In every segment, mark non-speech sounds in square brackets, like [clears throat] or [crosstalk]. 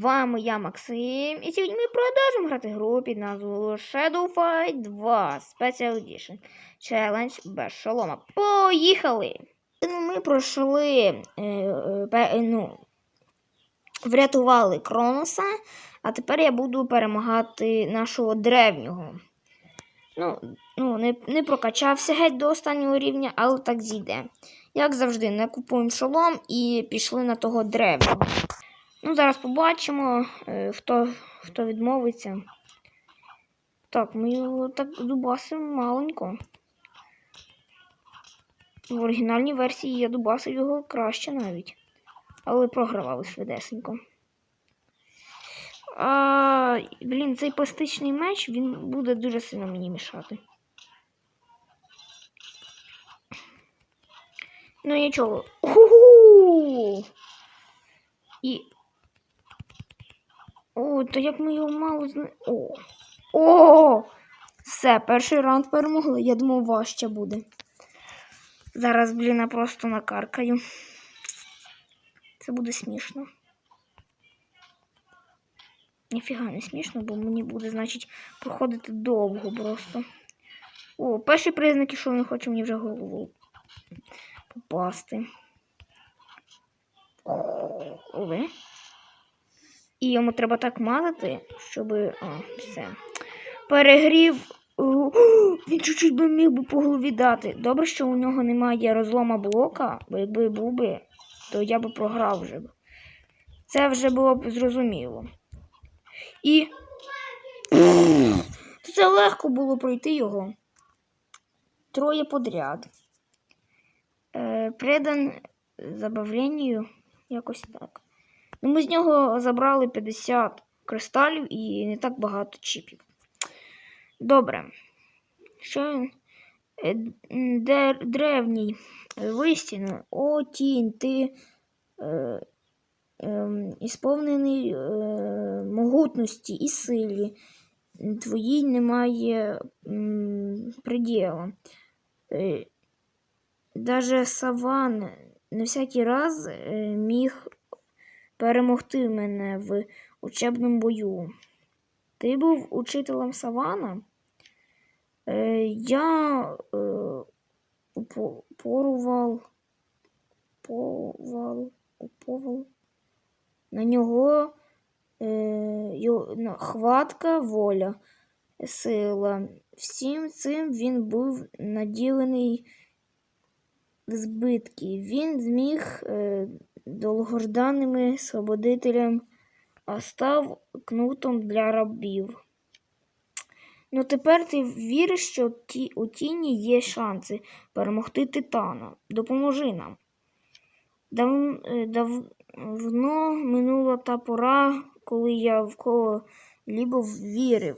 вами я Максим. І сьогодні ми продовжимо грати гру під назвою Shadow Fight 2 Special Edition Challenge без шолома. Поїхали! Ми пройшли, е, е, е, ну, врятували Кроноса, а тепер я буду перемагати нашого древнього. Ну, ну не, не прокачався геть до останнього рівня, але так зійде. Як завжди, не купуємо шолом і пішли на того древнього. Ну, зараз побачимо, е, хто, хто відмовиться. Так, ми його так дубасимо маленько. В оригінальній версії я дубасив його краще навіть. Але програвали швидесенько. А, блін, цей пластичний меч він буде дуже сильно мені мішати. Ну нічого. Уху! І. О, то як ми його мало зна... О! О! Все, перший раунд перемогли. Я думав, важче буде. Зараз, блін, я просто накаркаю. Це буде смішно. Ніфіга не смішно, бо мені буде, значить, проходити довго просто. О, перші признаки, що він хоче мені вже голову попасти. Ови. І йому треба так мазати, щоб. А, все. Перегрів. О, [gasps] Він чуть-чуть би міг би по голові дати. Добре, що у нього немає розлома блока, бо якби був би, то я би програв вже. Це вже було б зрозуміло. І. [clears throat] Це легко було пройти його. Троє подряд. Е, Предан забавленню, якось так. Ну, ми з нього забрали 50 кристалів і не так багато чіпів. Добре. Що він? Е, древній е, вистіну. О, тінь, ти е, е, ісповнений е, могутності і силі. Твоїй немає м, приділу. Е, Даже Саван на всякий раз е, міг перемогти мене в учебному бою. Ти був учителем Савана? Е, я е, порував, повал, уповал на нього е, хватка, воля, сила. Всім цим він був наділений збитки. Він зміг е, довгожданним свободителем, а став кнутом для рабів. Ну тепер ти віриш, що ті, у тіні є шанси перемогти Титана. Допоможи нам. Дав, е, давно минула та пора, коли я в кого лібо вірив.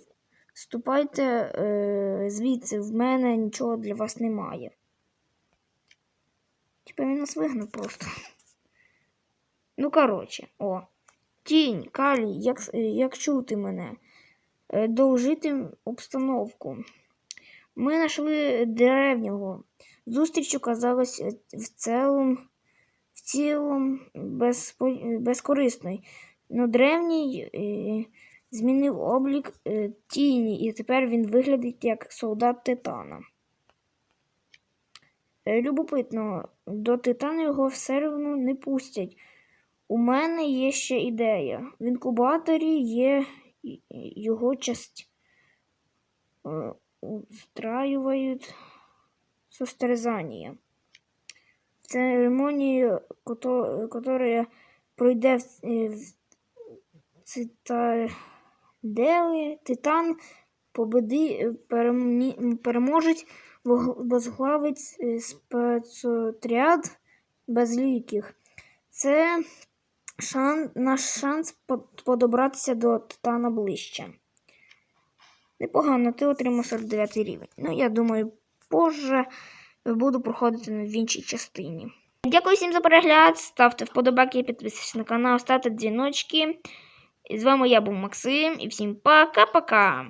Ступайте е, звідси, в мене нічого для вас немає. Типа він нас вигнав просто. Ну, коротше, о. Тінь, Калі, як, як чути мене? Е, Довжити обстановку. Ми знайшли древнього. Зустріч оказалась е, в цілому, в цілому безпо- безкорисною. Но древній е, змінив облік тіні, і тепер він виглядить як солдат Титана. Любопитно, до Титана його все одно не пустять. У мене є ще ідея. В інкубаторі є його часть. Е, Устраюють состерзання. Кото- которая пройде е, в цитадели, Титан победи, переможець возглавить е, спецотряд безліких. Це шан, наш шанс подобратися до Титана ближче. Непогано, ти отримав 49 рівень. Ну, я думаю, позже буду проходити в іншій частині. Дякую всім за перегляд. Ставте вподобайки, підписуйтесь на канал, ставте дзвіночки. І з вами я був Максим, і всім пока-пока!